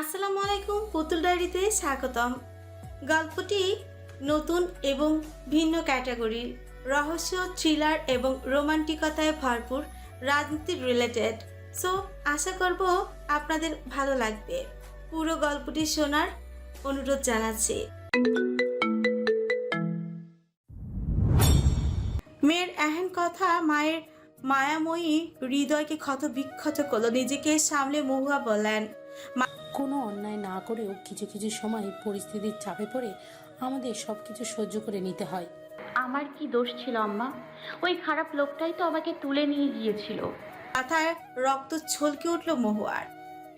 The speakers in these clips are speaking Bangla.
আসসালামু আলাইকুম পুতুল ডায়েরিতে স্বাগতম। গল্পটি নতুন এবং ভিন্ন ক্যাটাগরির, রহস্য, থ্রিলার এবং রোমান্টিকতায় ভরপুর রাজনীতি রিলেটেড সো আশা করব আপনাদের ভালো লাগবে। পুরো গল্পটি শোনার অনুরোধ জানাচ্ছি। মেয়ের এহেন কথা মায়ের মায়াময়ী হৃদয়কে ক্ষত বিক্ষত করল, নিজেকে সামলে মহুয়া বললেন কোনো অন্যায় না করেও কিছু কিছু সময় পরিস্থিতির চাপে পড়ে আমাদের সব কিছু সহ্য করে নিতে হয়। আমার কি দোষ ছিল আম্মা? ওই খারাপ লোকটাই তো আমাকে তুলে নিয়ে গিয়েছিল। মাথায় রক্ত ছলকে উঠল মহুয়ার।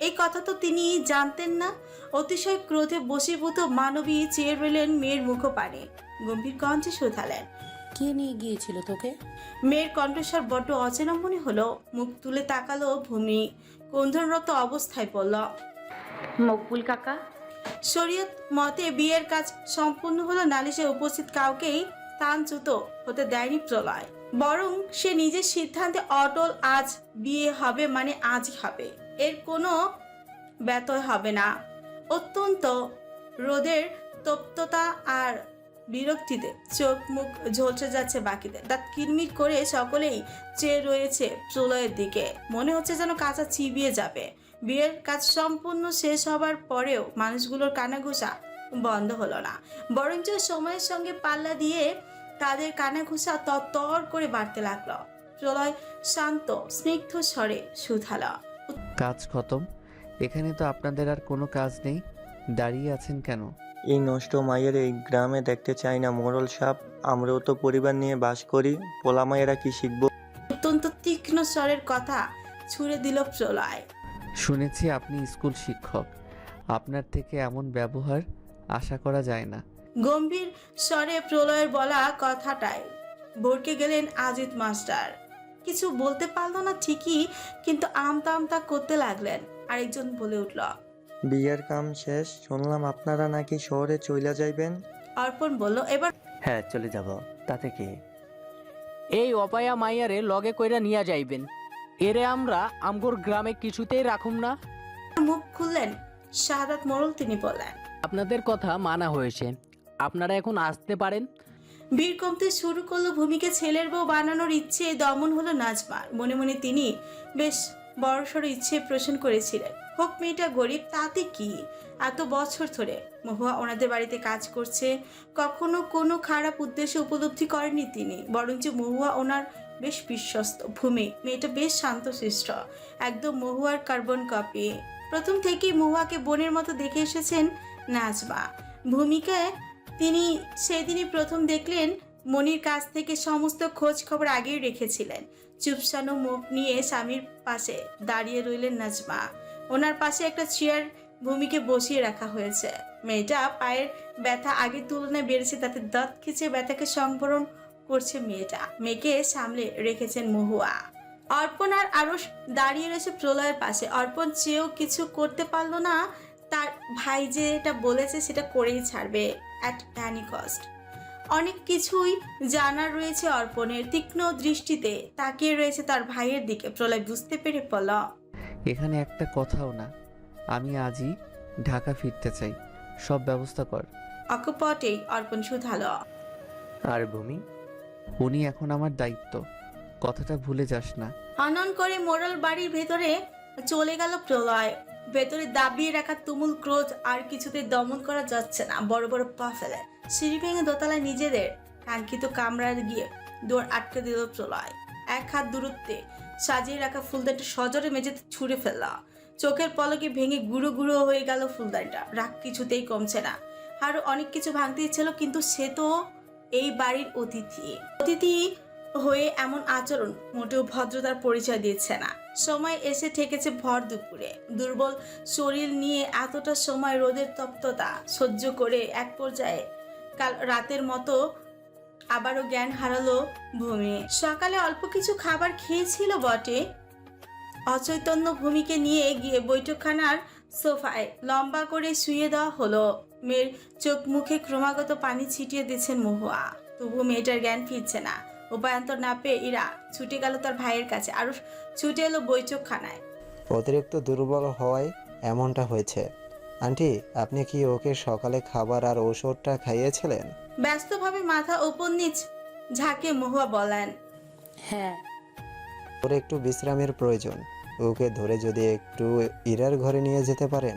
এই কথা তো তিনি জানতেন না। অতিশয় ক্রোধে বসীভূত মানবী চেয়ে রইলেন মেয়ের মুখপানে। গম্ভীর কণ্ঠে শুধালেন কে নিয়ে গিয়েছিল তোকে? মেয়ের কণ্ঠস্বর বড্ড অচেনা মনে হলো। মুখ তুলে তাকালো ভূমি। কন্ধনরত অবস্থায় পড়ল। মকবুল কাকা? শরীয়ত মতে বিয়ের কাজ সম্পূর্ণ হলো নালিশে উপস্থিত কাউকেই স্থানচ্যুত হতে দেয়নি প্রলয়। বরং সে নিজের সিদ্ধান্তে অটল আজ বিয়ে হবে মানে আজই হবে। এর কোনো ব্যতয় হবে না। অত্যন্ত রোদের তপ্ততা আর বিরক্তিতে চোখ মুখ ঝলসে যাচ্ছে বাকিদের। দাঁত কিরমির করে সকলেই চেয়ে রয়েছে প্রলয়ের দিকে। মনে হচ্ছে যেন কাঁচা চিবিয়ে যাবে। বিয়ের কাজ সম্পূর্ণ শেষ হবার পরেও মানুষগুলোর কানাঘুষা বন্ধ হলো না। বরঞ্চ সময়ের সঙ্গে পাল্লা দিয়ে তাদের কানাঘুষা তর করে বাড়তে লাগল। প্রলয় শান্ত, স্নিগ্ধ স্বরে সুধালা কাজ খতম? এখানে তো আপনাদের আর কোনো কাজ নেই? দাঁড়িয়ে আছেন কেন? এই নষ্ট মায়ের এই গ্রামে দেখতে চাই না মোরল সাপ। আমরাও তো পরিবার নিয়ে বাস করি। পোলা মায়েরা কি শিখব? অত্যন্ত তীক্ষ্ণ স্বরের কথা ছুড়ে দিল প্রলয়। শুনেছি আপনি স্কুল শিক্ষক। আপনার থেকে এমন ব্যবহার আশা করা যায় না। গম্ভীর স্বরে প্রলয়ের বলা কথাটায় ভরকে গেলেন আজিত মাস্টার। কিছু বলতে পারল না ঠিকই কিন্তু আমতা আমতা করতে লাগলেন। আরেকজন বলে উঠল বিয়ের কাম শেষ শুনলাম আপনারা নাকি শহরে চইলা যাইবেন। অর্পণ বলল এবার হ্যাঁ চলে যাব। তাতে কি? এই অপায়া মাইয়ারে লগে কইরা নিয়া যাইবেন। এরে আমরা আমগোর গ্রামে কিছুতেই রাখুম না। মুখ খুললেন শাহাদাত মোড়ল তিনি বললেন। আপনাদের কথা মানা হয়েছে। আপনারা এখন আসতে পারেন। ভিড় কমতে শুরু করল ভূমিকে ছেলের বউ বানানোর ইচ্ছে দমন হলো নাজমার মনে মনে তিনি বেশ বড়সড় ইচ্ছে পোষণ করেছিলেন। হোক মেয়েটা গরিব, তাতে কি? এত বছর ধরে মহুয়া ওনাদের বাড়িতে কাজ করছে। কখনো কোনো খারাপ উদ্দেশ্য উপলব্ধি করেননি তিনি। বরঞ্চ মহুয়া ওনার বেশ বিশ্বস্ত ভূমি। মেয়েটা বেশ শান্ত শান্তশিষ্ট। একদম মহুয়ার কার্বন কপি। প্রথম থেকেই মহুয়াকে বোনের মতো দেখে এসেছেন নাজমা। ভূমিকায় তিনি সেদিনই প্রথম দেখলেন মনির কাছ থেকে সমস্ত খোঁজ খবর আগেই রেখেছিলেন। চুপসানো মুখ নিয়ে স্বামীর পাশে দাঁড়িয়ে রইলেন নাজমা। ওনার পাশে একটা চেয়ার ভূমিকে বসিয়ে রাখা হয়েছে। মেয়েটা পায়ের ব্যথা আগের তুলনায় বেড়েছে, তাতে দাঁত খিচে ব্যথাকে সংবরণ করছে মেয়েটা। মেয়েকে সামলে রেখেছেন মহুয়া। অর্পণ আর আরস দাঁড়িয়ে রয়েছে প্রলয়ের পাশে। অর্পণ চেয়েও কিছু করতে পারল না। তার ভাই যেটা বলেছে সেটা করেই ছাড়বে অ্যাট অ্যানি কস্ট অনেক কিছুই জানার রয়েছে অর্পণের তীক্ষ্ণ দৃষ্টিতে। তাকিয়ে রয়েছে তার ভাইয়ের দিকে। প্রলয় বুঝতে পেরে পল এখানে একটা কথাও না। আমি আজই ঢাকা ফিরতে চাই। সব ব্যবস্থা কর। অকপটেই অর্পণ শুধালো। আর ভূমি উনি এখন আমার দায়িত্ব। কথাটা ভুলে যাস না। হনন করে মোড়ল বাড়ির ভেতরে চলে গেল প্রলয়। ভেতরে দাবিয়ে রাখা তুমুল ক্রোধ আর কিছুতে দমন করা যাচ্ছে না। বড় বড় পা ফেলে। সিঁড়ি ভেঙে দোতলায় নিজেদের কাঙ্ক্ষিত কামরায় গিয়ে দৌড় আটকে দিল প্রলয়। এক হাত দূরত্বে সাজিয়ে রাখা ফুলদানটা সজরে মেঝেতে ছুঁড়ে ফেলল। চোখের পলকে ভেঙে গুঁড়ো গুঁড়ো হয়ে গেল ফুলদানটা। রাগ কিছুতেই কমছে না। আরও অনেক কিছু ভাঙতে ইচ্ছিল, কিন্তু সে তো এই বাড়ির অতিথি। অতিথি হয়ে এমন আচরণ মোটেও ভদ্রতার পরিচয় দিচ্ছে না। সময় এসে ঠেকেছে ভর দুপুরে। দুর্বল শরীর নিয়ে এতটা সময় রোদের তপ্ততা সহ্য করে এক পর্যায়ে কাল রাতের মতো আবারও জ্ঞান হারালো ভূমি। সকালে অল্প কিছু খাবার খেয়েছিল বটে। অচৈতন্য ভূমিকে নিয়ে গিয়ে বৈঠকখানার সোফায় লম্বা করে শুয়ে দেওয়া হলো। মেয়ের চোখ মুখে ক্রমাগত পানি ছিটিয়ে দিচ্ছেন মহুয়া। তবু মেয়েটার জ্ঞান ফিরছে না। উপায়ন্তর না পেয়ে ইরা ছুটে গেল তার ভাইয়ের কাছে আরও ছুটে এলো বৈঠকখানায়। অতিরিক্ত দুর্বল হওয়ায় এমনটা হয়েছে। আন্টি, আপনি কি ওকে সকালে খাবার আর ওষুধটা খাইয়েছিলেন? ব্যস্তভাবে মাথা ওপর নিচ ঝাঁকে মহুয়া বলেন। হ্যাঁ। ওর একটু বিশ্রামের প্রয়োজন। ওকে ধরে যদি একটু ইরার ঘরে নিয়ে যেতে পারেন।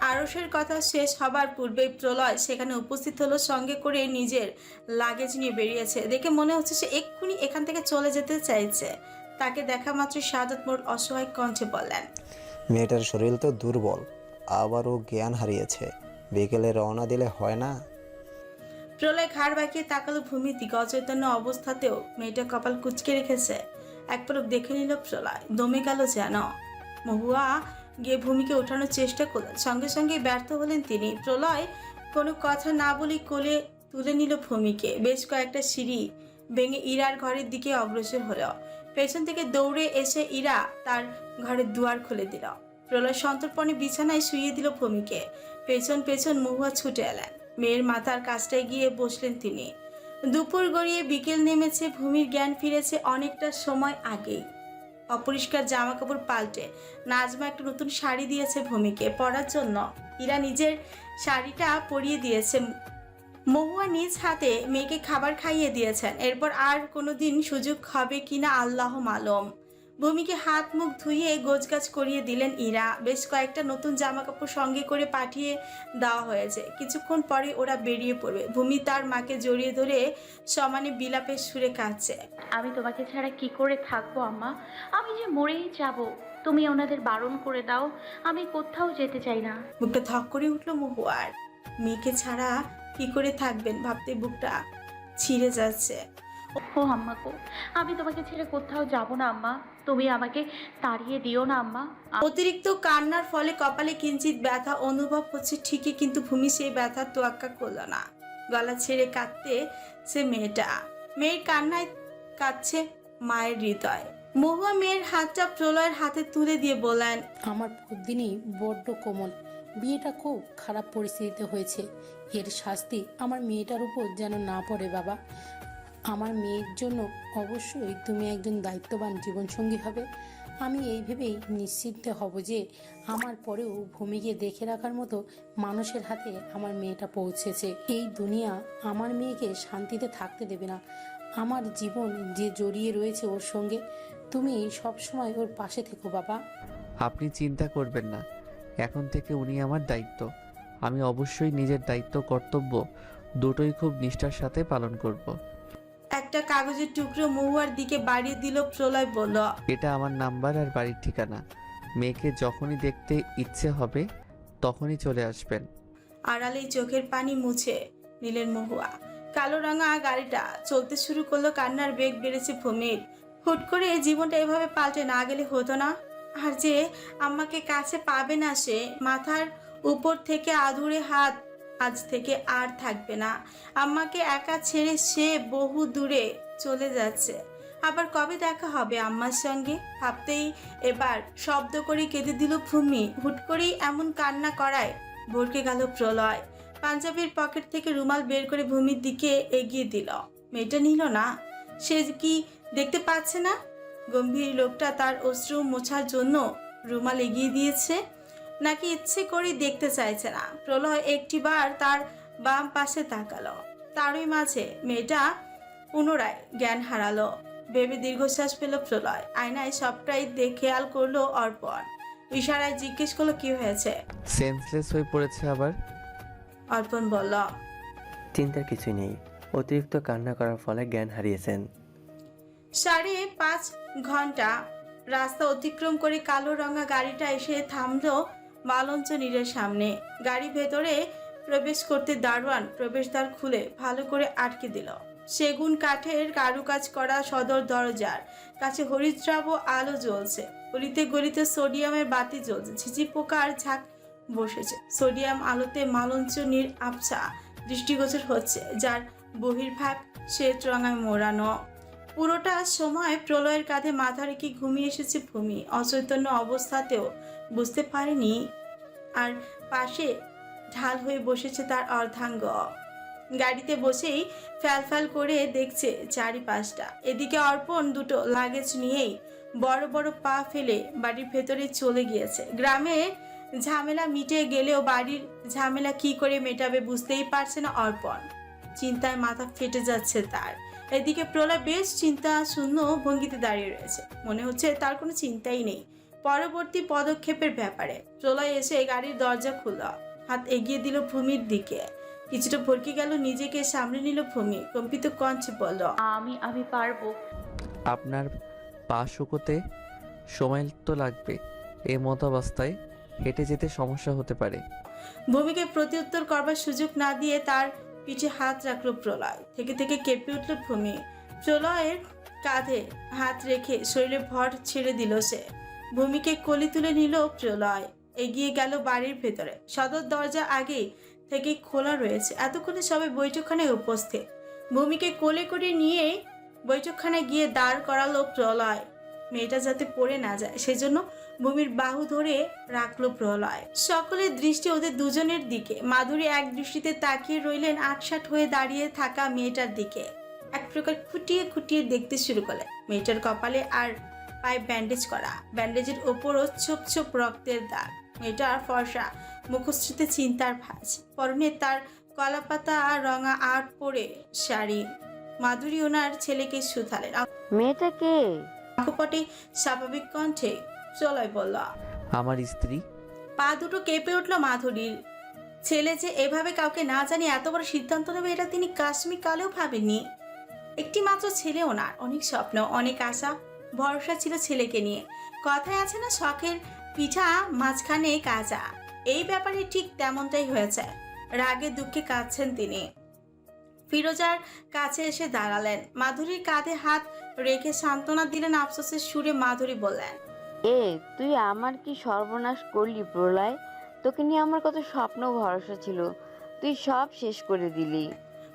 আরসের কথা শেষ হবার পূর্বেই প্রলয় সেখানে উপস্থিত হলো সঙ্গে করে নিজের লাগেজ নিয়ে বেরিয়েছে। দেখে মনে হচ্ছে সে এক্ষুনি এখান থেকে চলে যেতে চাইছে। তাকে দেখা মাত্র সাদত মোড় অসহায় কণ্ঠে বললেন মেয়েটার শরীর তো দুর্বল আবার ও জ্ঞান হারিয়েছে। বিকেলে রওনা দিলে হয় না? প্রলয় ঘাড় বাঁকিয়ে তাকালো ভূমির দিকে অচৈতন্য অবস্থাতেও। মেয়েটা কপাল কুচকে রেখেছে। এক পলক দেখে নিল প্রলয়। দমে গেল যেন। মহুয়া গিয়ে ভূমিকে ওঠানোর চেষ্টা করলেন। সঙ্গে সঙ্গে ব্যর্থ হলেন তিনি। প্রলয় কোনো কথা না বলে কোলে তুলে নিল ভূমিকে। বেশ কয়েকটা সিঁড়ি ভেঙে ইরার ঘরের দিকে অগ্রসর হলো। পেছন থেকে দৌড়ে এসে ইরা তার ঘরের দুয়ার খুলে দিল। প্রলয় সন্তর্পণে বিছানায় শুয়ে দিল ভূমিকে। পেছন পেছন মহুয়া ছুটে এলেন। মেয়ের মাথার কাছটায় গিয়ে বসলেন তিনি। দুপুর গড়িয়ে বিকেল নেমেছে, ভূমির জ্ঞান ফিরেছে অনেকটা সময় আগেই অপরিষ্কার জামা কাপড় পাল্টে নাজমা একটা নতুন শাড়ি দিয়েছে ভূমিকে পরার জন্য। ইরা নিজের শাড়িটা পরিয়ে দিয়েছে। মহুয়া নিজ হাতে মেয়েকে খাবার খাইয়ে দিয়েছেন। এরপর আর কোনো দিন সুযোগ হবে কিনা আল্লাহ মালম। ভূমিকে হাত মুখ ধুইয়ে গোছগাছ করিয়ে দিলেন ইরা। বেশ কয়েকটা নতুন জামা কাপড় সঙ্গে করে পাঠিয়ে দেওয়া হয়েছে। কিছুক্ষণ পরে ওরা বেরিয়ে পড়বে। ভূমি তার মাকে জড়িয়ে ধরে সমানে বিলাপের সুরে কাঁদছে। আমি তোমাকে ছাড়া কি করে থাকব আম্মা? আমি যে মরেই যাব তুমি ওনাদের বারণ করে দাও আমি কোথাও যেতে চাই না। বুকটা ধক করে উঠল মহুয়ার। মেয়েকে ছাড়া কি করে থাকবেন ভাবতে বুকটা ছিঁড়ে যাচ্ছে। ও আম্মা গো। আমি তোমাকে ছেড়ে কোথাও যাব না আম্মা। তুমি আমাকে তাড়িয়ে দিও না আম্মা। অতিরিক্ত কান্নার ফলে কপালে কিঞ্চিত ব্যথা অনুভব হচ্ছে ঠিকই কিন্তু ভূমি সেই ব্যথার তোয়াক্কা করল না। গলা ছেড়ে কাঁদতে সে মেয়েটা। মেয়ের কান্নায় কাঁদছে মায়ের হৃদয়। মহুয়া মেয়ের হাতটা প্রলয়ের হাতে তুলে দিয়ে বলেন আমার দিনই বড্ড কোমল। বিয়েটা খুব খারাপ পরিস্থিতিতে হয়েছে। এর শাস্তি আমার মেয়েটার উপর যেন না পড়ে বাবা। আমার মেয়ের জন্য অবশ্যই তুমি একজন দায়িত্ববান জীবনসঙ্গী হবে। আমি এই ভেবেই নিশ্চিন্ত হব যে আমার পরেও ভূমিকে দেখে রাখার মতো মানুষের হাতে আমার মেয়েটা পৌঁছেছে। এই দুনিয়া আমার মেয়েকে শান্তিতে থাকতে দেবে না। আমার জীবন যে জড়িয়ে রয়েছে ওর সঙ্গে, তুমি সবসময় ওর পাশে থেকো বাবা। আপনি চিন্তা করবেন না। এখন থেকে উনি আমার দায়িত্ব। আমি অবশ্যই নিজের দায়িত্ব, কর্তব্য দুটোই খুব নিষ্ঠার সাথে পালন করব। একটা কাগজের টুকরো মহুয়ার দিকে বাড়িয়ে দিল প্রলয় বলল এটা আমার নাম্বার আর বাড়ির ঠিকানা। মেয়েকে যখনই দেখতে ইচ্ছে হবে তখনই চলে আসবেন। আড়ালেই চোখের পানি মুছে নিলেন মহুয়া। কালো রঙা গাড়িটা চলতে শুরু করল কান্নার বেগ বেড়েছে ভূমির। হুট করে জীবনটা এভাবে পাল্টে না গেলে হতো না? আর যে আমাকে কাছে পাবে না সে মাথার উপর থেকে আধুরে হাত আজ থেকে আর থাকবে না। আম্মাকে একা ছেড়ে সে বহু দূরে চলে যাচ্ছে। আবার কবে দেখা হবে আম্মার সঙ্গে? ভাবতেই এবার শব্দ করে কেঁদে দিল ভূমি। হুট করেই এমন কান্না করায় ভরকে গেল প্রলয়। পাঞ্জাবির পকেট থেকে রুমাল বের করে ভূমির দিকে এগিয়ে দিল। মেয়েটা নিল না। সে কি দেখতে পাচ্ছে না? গম্ভীর লোকটা তার অশ্রু মোছার জন্য রুমাল এগিয়ে দিয়েছে। নাকি ইচ্ছে করে দেখতে চাইছে না। প্রলয় একটিবার তার বাম পাশে তাকালো। তারই মাঝে মেয়েটা পুনরায় জ্ঞান হারালো। ভেবে দীর্ঘশ্বাস পেল প্রলয়। আয়নায় সবটাই দেখে খেয়াল করল অর্পণ। ইশারায় জিজ্ঞেস করল কি হয়েছে? সেন্সলেস হয়ে পড়েছে আবার? অর্পণ বলল চিন্তার কিছুই নেই। অতিরিক্ত কান্না করার ফলে জ্ঞান হারিয়েছেন। সাড়ে পাঁচ ঘণ্টা রাস্তা অতিক্রম করে কালো রঙা গাড়িটা এসে থামলো মালঞ্চ নীরের সামনে। গাড়ি ভেতরে প্রবেশ করতে দারোয়ান প্রবেশদ্বার খুলে ভালো করে আটকে দিল। সেগুন কাঠের কারুকাজ করা সদর দরজার কাছে হরিদ্রাব আলো জ্বলছে। গলিতে গলিতে সোডিয়ামের বাতি জ্বলছে। ঝিঝি পোকার ঝাঁক বসেছে। সোডিয়াম আলোতে মালঞ্চ নীর আবছা দৃষ্টিগোচর হচ্ছে, যার বহির্ভাগ শ্বেত রঙায় মোড়ানো। পুরোটা সময় প্রলয়ের কাঁধে মাথা রেখে ঘুমিয়ে এসেছে ভূমি। অচৈতন্য অবস্থাতেও বুঝতে পারেনি আর পাশে ঢাল হয়ে বসেছে তার অর্ধাঙ্গ। গাড়িতে বসেই ফ্যাল ফ্যাল করে দেখছে চারিপাশটা। এদিকে অর্পণ দুটো লাগেজ নিয়েই বড় বড় পা ফেলে বাড়ির ভেতরে চলে গিয়েছে। গ্রামে ঝামেলা মিটে গেলেও বাড়ির ঝামেলা কি করে মেটাবে বুঝতেই পারছে না অর্পণ। চিন্তায় মাথা ফেটে যাচ্ছে তার। এদিকে প্রলয় বেশ চিন্তা শূন্য ভঙ্গিতে দাঁড়িয়ে রয়েছে। মনে হচ্ছে তার কোনো চিন্তাই নেই। পরবর্তী পদক্ষেপের ব্যাপারে। প্রলয় এসে গাড়ির দরজা খুলল। হাত এগিয়ে দিল ভূমির দিকে। কিছুটা ভরকে গেল নিজেকে সামনে নিল ভূমি। কম্পিত কঞ্চে বলল আমি আমি পারব। আপনার পা শুকোতে সময় তো লাগবে। এই মতাবস্থায় হেঁটে যেতে সমস্যা হতে পারে। ভূমিকে প্রত্যুত্তর করবার সুযোগ না দিয়ে তার পিঠে হাত রাখল প্রলয়। থেকে থেকে কেঁপে উঠল ভূমি। প্রলয়ের কাঁধে হাত রেখে শরীরে ভর ছেড়ে দিল সে। ভূমিকে কলি তুলে নিল প্রলয়। এগিয়ে গেল বাড়ির ভেতরে। সদর দরজা আগেই থেকে খোলা রয়েছে। এতক্ষণে সবাই বৈঠকখানায় উপস্থিত। ভূমিকে কোলে করে নিয়ে বৈঠকখানায় গিয়ে দাঁড় করালো প্রলয়। মেয়েটা যাতে পড়ে না যায়, সেজন্য ভূমির বাহু ধরে রাখল প্রলয়। সকলের দৃষ্টি ওদের দুজনের দিকে। মাধুরী এক দৃষ্টিতে তাকিয়ে রইলেন আটসাট হয়ে দাঁড়িয়ে থাকা মেয়েটার দিকে। এক প্রকার খুঁটিয়ে খুঁটিয়ে দেখতে শুরু করলেন। মেয়েটার কপালে আর পায়ে ব্যান্ডেজ করা। ব্যান্ডেজের ওপরও ছোপ ছোপ রক্তের দাগ। মেয়েটার ফর্সা মুখশ্রীতে চিন্তার ভাঁজ। পরনে তার কলাপাতা আর রঙা আট পরে শাড়ি। মাধুরী ওনার ছেলেকে শুধালেন। মেয়েটা কে? আকপটে স্বাভাবিক কণ্ঠে চলয় বলল আমার স্ত্রী। পা দুটো কেঁপে উঠল মাধুরীর। ছেলে যে এভাবে কাউকে না জানি এত বড় সিদ্ধান্ত নেবে এটা তিনি কাশ্মীর কালেও ভাবেননি। একটি মাত্র ছেলে ওনার অনেক স্বপ্ন অনেক আশা ভরসা ছিল ছেলেকে নিয়ে। কথায় আছে না শখের পিঠা মাঝখানে কাজা এই ব্যাপারে ঠিক তেমনটাই হয়েছে। রাগে দুঃখে কাঁদছেন তিনি। ফিরোজার কাছে এসে দাঁড়ালেন। মাধুরীর কাঁধে হাত রেখে সান্ত্বনা দিলেন আফসোসের সুরে মাধুরী বললেন এ তুই আমার কি সর্বনাশ করলি প্রলয়? তোকে নিয়ে আমার কত স্বপ্ন ভরসা ছিল। তুই সব শেষ করে দিলি।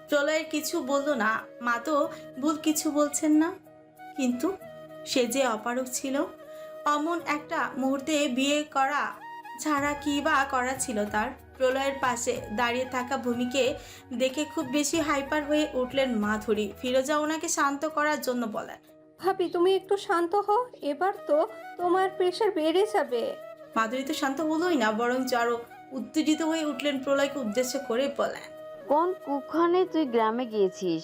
প্রলয়ের কিছু বলল না। মা তো ভুল কিছু বলছেন না। কিন্তু সে যে অপারক ছিল অমন একটা মুহূর্তে বিয়ে করা ছাড়া কি বা করা ছিল তার? প্রলয়ের পাশে দাঁড়িয়ে থাকা ভূমিকে দেখে খুব বেশি হাইপার হয়ে উঠলেন মাধুরী। ফিরোজা ওনাকে শান্ত করার জন্য বলেন ভাবি তুমি একটু শান্ত হও এবার তো তোমার প্রেশার বেড়ে যাবে। মাধুরী তো শান্ত হলোই না বরং আরও উত্তেজিত হয়ে উঠলেন প্রলয়কে উদ্দেশ্য করে বলেন কোন কুক্ষণে তুই গ্রামে গিয়েছিস?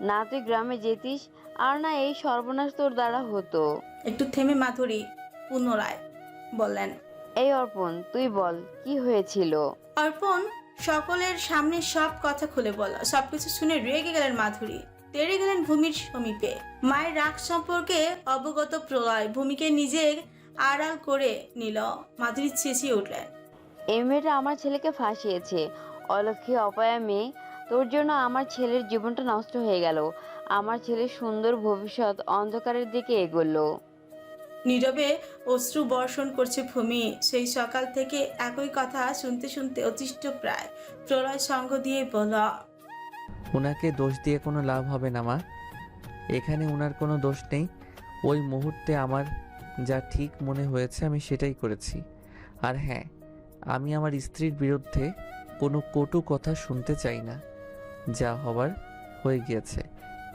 না তুই গ্রামে যেতিস আর না এই সর্বনাশ তোর দ্বারা হতো। একটু থেমে মাধুরী পুনরায় বললেন এই অর্পণ তুই বল কি হয়েছিল? অর্পণ সকলের সামনে সব কথা খুলে বলল সবকিছু শুনে রেগে গেলেন মাধুরী। তেড়ে গেলেন ভূমির সমীপে। মায়ের রাগ সম্পর্কে অবগত প্রলয় ভূমিকে নিজে আড়াল করে নিল। মাধুরী চেঁচিয়ে উঠলেন এই মেয়েটা আমার ছেলেকে ফাঁসিয়েছে। অলক্ষী অপয়া মেয়ে তোর জন্য আমার ছেলের জীবনটা নষ্ট হয়ে গেল। আমার ছেলের সুন্দর ভবিষ্যৎ অন্ধকারের দিকে এগোলো। নীরবে অশ্রু বর্ষণ করছে ভূমি। সেই সকাল থেকে একই কথা শুনতে শুনতে অতিষ্ঠ প্রায়। প্রলয় সঙ্গ দিয়ে বলল ওনাকে দোষ দিয়ে কোনো লাভ হবে না মা। এখানে ওনার কোনো দোষ নেই। ওই মুহূর্তে আমার যা ঠিক মনে হয়েছে আমি সেটাই করেছি। আর হ্যাঁ আমি আমার স্ত্রীর বিরুদ্ধে কোনো কটু কথা শুনতে চাই না। যা হবার হয়ে গিয়েছে।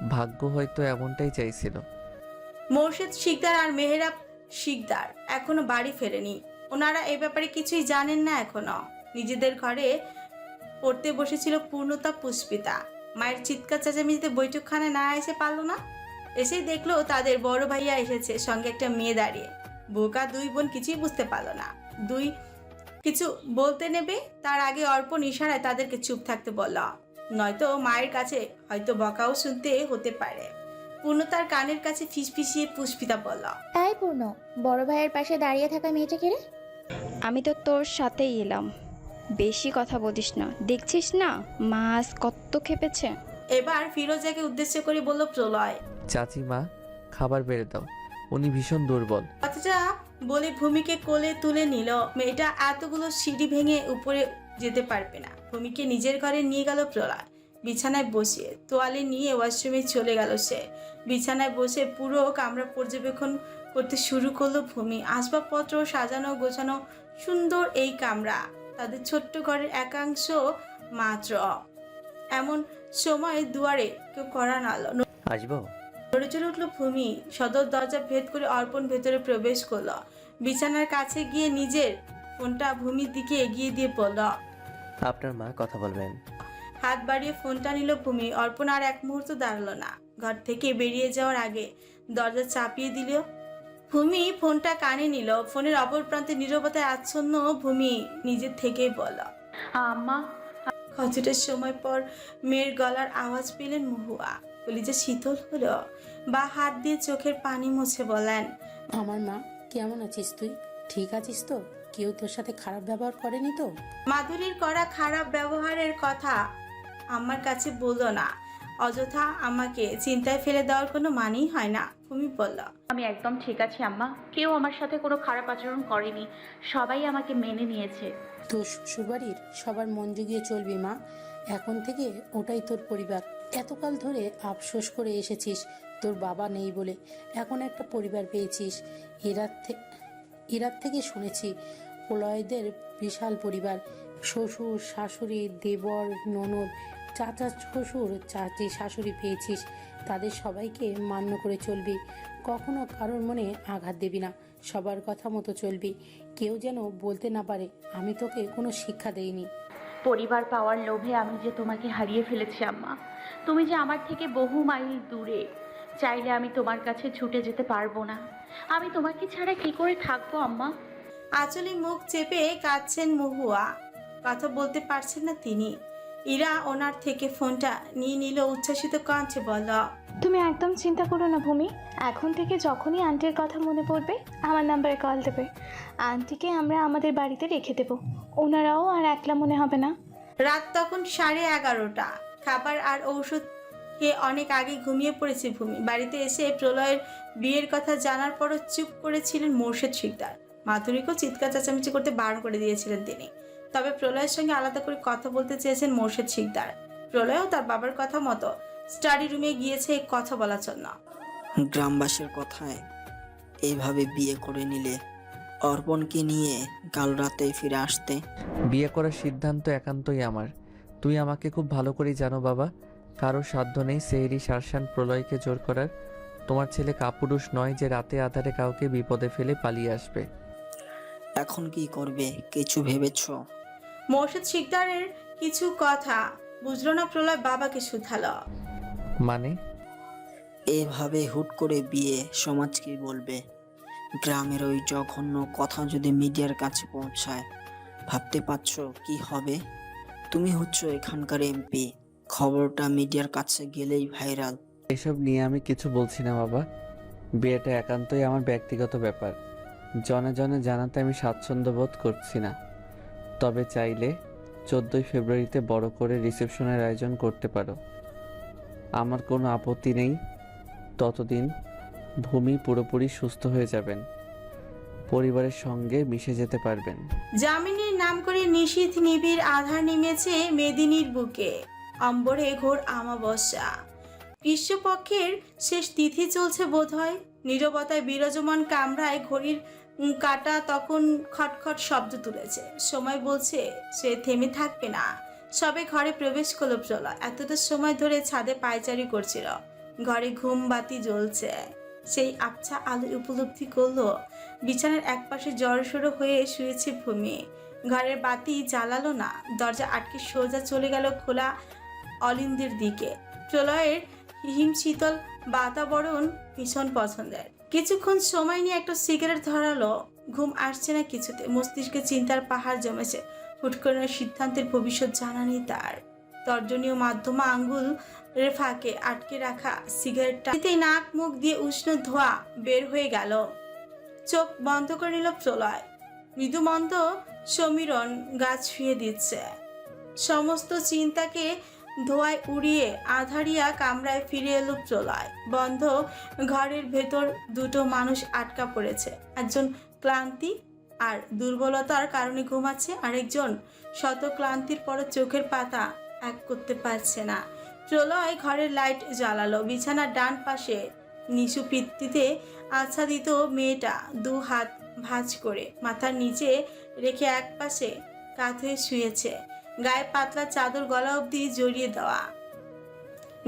ভাগ্য হয়তো এমনটাই চাইছিল। মোর্শেদ শিকদার আর মেহেরাব শিকদার এখনও বাড়ি ফেরেনি। ওনারা এ ব্যাপারে কিছুই জানেন না এখনও। নিজেদের ঘরে পড়তে বসেছিল পূর্ণতা পুষ্পিতা। মায়ের চিৎকার চেঁচামেচিতে বৈঠকখানে না এসে পারল না? এসেই দেখল তাদের বড় ভাইয়া এসেছে, সঙ্গে একটা মেয়ে দাঁড়িয়ে। বোকা দুই বোন কিছুই বুঝতে পারল না। দুই কিছু বলতে নেবে, তার আগে অর্পণ ইশারায় তাদেরকে চুপ থাকতে বলল নয়তো মায়ের কাছে হয়তো বকাও শুনতে হতে পারে। পূর্ণ তার কানের কাছে ফিসফিসিয়ে পুষ্পিতা বলল তাই পূর্ণ বড় ভাইয়ের পাশে দাঁড়িয়ে থাকা মেয়েটাকে রে? আমি তো তোর সাথেই এলাম। বেশি কথা বলিস না। দেখছিস না? মাছ কত খেপেছে। এবার ফিরোজাকে উদ্দেশ্য করে বলল প্রলয় চাচি মা খাবার বেড়ে দাও। উনি ভীষণ দুর্বল। কথাটা বলে ভূমিকে কোলে তুলে নিল। মেয়েটা এতগুলো সিঁড়ি ভেঙে উপরে যেতে পারবে না। ভূমিকে নিজের ঘরে নিয়ে গেল প্রলয় বিছানায় বসিয়ে তোয়ালে নিয়ে ওয়াশরুমে চলে গেল সে। বিছানায় বসে পুরো কামরা পর্যবেক্ষণ করতে শুরু করল ভূমি। আসবাবপত্র সাজানো গোছানো সুন্দর এই কামরা। তাদের ছোট্ট ঘরের একাংশ মাত্র। এমন সময় দুয়ারে কেউ করা নাড়ল। আসব নড়ে চড়ে উঠল ভূমি। সদর দরজা ভেদ করে অর্পণ ভেতরে প্রবেশ করল। বিছানার কাছে গিয়ে নিজের ফোনটা ভূমির দিকে এগিয়ে দিয়ে বলল আপনার মা কথা বলবেন। হাত বাড়িয়ে ফোনটা নিল ভূমি। অর্পণ আর এক মুহূর্ত দাঁড়াল না। ঘর থেকে বেরিয়ে যাওয়ার আগে দরজা চাপিয়ে দিল। ভূমি ফোনটা কানে নিল। ফোনের অপর প্রান্তে নীরবতায় আচ্ছন্ন ভূমি নিজের থেকেই বলল আম্মা কিছুটা সময় পর মেয়ের গলার আওয়াজ পেলেন মহুয়া। কলিজা শীতল হলো। বা হাত দিয়ে চোখের পানি মুছে বলেন আমার মা কেমন আছিস তুই? ঠিক আছিস তো? কেউ তোর সাথে খারাপ ব্যবহার করেনি তো? মাধুরীর করা খারাপ ব্যবহারের কথা আমার কাছে বলল না। অযথা আমাকে চিন্তায় ফেলে দেওয়ার কোনো মানেই হয় না ভূমি বলল। আমি একদম ঠিক আছি আম্মা। কেউ আমার সাথে কোনো খারাপ আচরণ করেনি। সবাই আমাকে মেনে নিয়েছে। তোর শ্বশুরবাড়ির সবার মন জুগিয়ে চলবি মা। এখন থেকে ওটাই তোর পরিবার। এতকাল ধরে আফসোস করে এসেছিস তোর বাবা নেই বলে। এখন একটা পরিবার পেয়েছিস। এরার থেকে এরার থেকে শুনেছি প্রলয়দের বিশাল পরিবার, শ্বশুর, শাশুড়ি, দেবর, ননদ, চাচা, শ্বশুর, চাচি, শাশুড়ি পেয়েছিস। তাদের সবাইকে মান্য করে চলবি। কখনো কারোর মনে আঘাত দিবি না। সবার কথা মতো চলবি। কেউ যেন বলতে না পারে, আমি তোকে কোনো শিক্ষা দেইনি। পরিবার পাওয়ার লোভে আমি যে তোমাকে হারিয়ে ফেলেছি, আম্মা, তুমি যে আমার থেকে বহু মাইল দূরে, চাইলে আমি তোমার কাছে ছুটে যেতে পারব না। আমি তোমাকে ছাড়া কি করে থাকব, আম্মা? আঁচলে মুখ চেপে কাঁদছেন মহুয়া। কথা বলতে পারছেন না তিনি। ইরা ওনার থেকে ফোনটা নিয়ে নিল উচ্ছ্বাসিত কণ্ঠে বলল তুমি একদম চিন্তা করো না ভূমি। এখন থেকে যখনই আন্টির কথা মনে পড়বে আমার নাম্বারে কল দেবে। আন্টিকে আমরা আমাদের বাড়িতে রেখে দেবো। ওনারাও আর একলা মনে হবে না। রাত তখন সাড়ে এগারোটা। খাবার আর ঔষধ খেয়ে অনেক আগে ঘুমিয়ে পড়েছে ভূমি। বাড়িতে এসে প্রলয়ের বিয়ের কথা জানার পরও চুপ করেছিলেন মোর্শেদ শিকদার। মাধুরীকেও চিৎকার চেঁচামেচি করতে বারণ করে দিয়েছিলেন তিনি। তবে প্রলয়ের সঙ্গে আলাদা করে কথা বলতে চেয়েছেন মোর্শেদ শিকদার। প্রলয়ও তার বাবার কথা মতো স্টাডি রুমে গিয়েছে কথা বলার জন্য। গ্রামবাসীর কথায় এইভাবে বিয়ে করে নিলে অর্পণকে নিয়ে কাল রাতে ফিরে আসতে। বিয়ে করার সিদ্ধান্ত একান্তই আমার। তুই আমাকে খুব ভালো করেই জানো বাবা কারও সাধ্য নেই সেহরি শারশান প্রলয়কে জোর করার। তোমার ছেলে কাপুরুষ নয় যে রাতে আধারে কাউকে বিপদে ফেলে পালিয়ে আসবে। এখন কি করবে? কিছু ভেবেছো? মোর্শেদ শিকদারের কিছু কথা বুঝলো না প্রলয় বাবাকে শুধালো। মানে? এভাবে হুট করে বিয়ে সমাজকে বলবে? গ্রামের ওই জঘন্য কথা যদি মিডিয়ার কাছে পৌঁছায় ভাবতে পারছ কি হবে? তুমি হচ্ছ এখানকার এমপি খবরটা মিডিয়ার কাছে গেলেই ভাইরাল। এসব নিয়ে আমি কিছু বলছি না বাবা। বিয়েটা একান্তই আমার ব্যক্তিগত ব্যাপার। জনে জনে জানাতে আমি স্বাচ্ছন্দ্য বোধ করছি না। তবে চাইলে চোদ্দোই ফেব্রুয়ারিতে বড় করে রিসেপশনের আয়োজন করতে পারো। আমার কোনো আপত্তি নেই। ততদিন ভূমি পুরোপুরি সুস্থ হয়ে যাবেন। পরিবারের সঙ্গে মিশে যেতে পারবেন। জামিনীর নাম করে নিশীথ নিবিড় আধার নেমেছে মেদিনীর বুকে। অম্বরে ঘোর আমাবস্যা। গ্রীষ্মপক্ষের শেষ তিথি চলছে বোধহয়। নীরবতায় বিরাজমান কামরায় ঘড়ির কাঁটা তখন খটখট শব্দ তুলেছে। সময় বলছে, সে থেমে থাকবে না। সবে ঘরে প্রবেশ করল প্রলয় এতটা সময় ধরে ছাদে পায়চারি করছিল। ঘরে ঘুম বাতি জ্বলছে। সেই আবছা আলো উপলব্ধি করল, বিছানার একপাশে জড়সড়ো হয়ে শুয়েছে ভূমি। ঘরের বাতি জ্বালালো না। দরজা আটকে সোজা চলে গেল খোলা অলিন্দের দিকে। প্রলয়ের হিম শীতল বাতাবরণ ভীষণ পছন্দের। কিছুক্ষণ সময় নিয়ে একটা সিগারেট ধরালো। ঘুম আসছে না কিছুতে। মস্তিষ্কে চিন্তার পাহাড় জমেছে। হুট করে সিদ্ধান্তের ভবিষ্যৎ জানা নেই তার। তর্জনীয় মাধ্যমা আঙ্গুল ফাঁকে আটকে রাখা সিগারেটটা নাক মুখ দিয়ে উষ্ণ ধোঁয়া বের হয়ে গেল। চোখ বন্ধ করে নিল প্রলয়। মৃদুমন্দ সমীরণ গাছ ছুঁয়ে দিচ্ছে। সমস্ত চিন্তাকে ধোয়ায় উড়িয়ে আধারিয়া কামরায় ফিরে এলো প্রলয় বন্ধ ঘরের ভেতর দুটো মানুষ আটকা পড়েছে। একজন ক্লান্তি আর দুর্বলতার কারণে ঘুমাচ্ছে, আরেকজন শত ক্লান্তির পর চোখের পাতা এক করতে পারছে না। প্রলয় ঘরের লাইট জ্বালালো, বিছানার ডান পাশে নিচু পিত্তিতে আচ্ছাদিত মেয়েটা দু হাত ভাঁজ করে মাথার নিচে রেখে এক পাশে হয়ে শুয়েছে। গায়ে পাতলা চাদর গলা অবধি জড়িয়ে দেওয়া।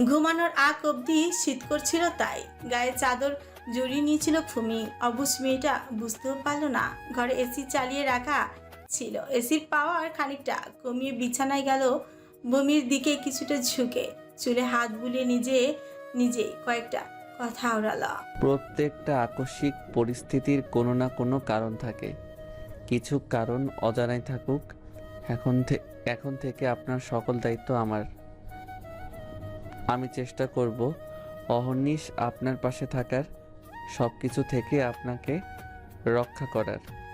ঘুমানোর আগ অবধি শীত করছিল তাই গায়ে চাদর জড়িয়ে নিয়েছিল ভূমি। অবুজ মেয়েটা বুঝতেও পারল না, ঘরে এসি চালিয়ে রাখা ছিল। এসির পাওয়ার খানিকটা কমিয়ে বিছানায় গেল ভূমির দিকে কিছুটা ঝুঁকে। চুলে হাত বুলিয়ে নিজে নিজে কয়েকটা কথা ওড়ালো প্রত্যেকটা আকস্মিক পরিস্থিতির কোনো না কোনো কারণ থাকে। কিছু কারণ অজানাই থাকুক, এখন থে- এখন থেকে আপনার সকল দায়িত্ব আমার। আমি চেষ্টা করব অহর্নিশ আপনার পাশে থাকার সব কিছু থেকে আপনাকে রক্ষা করার।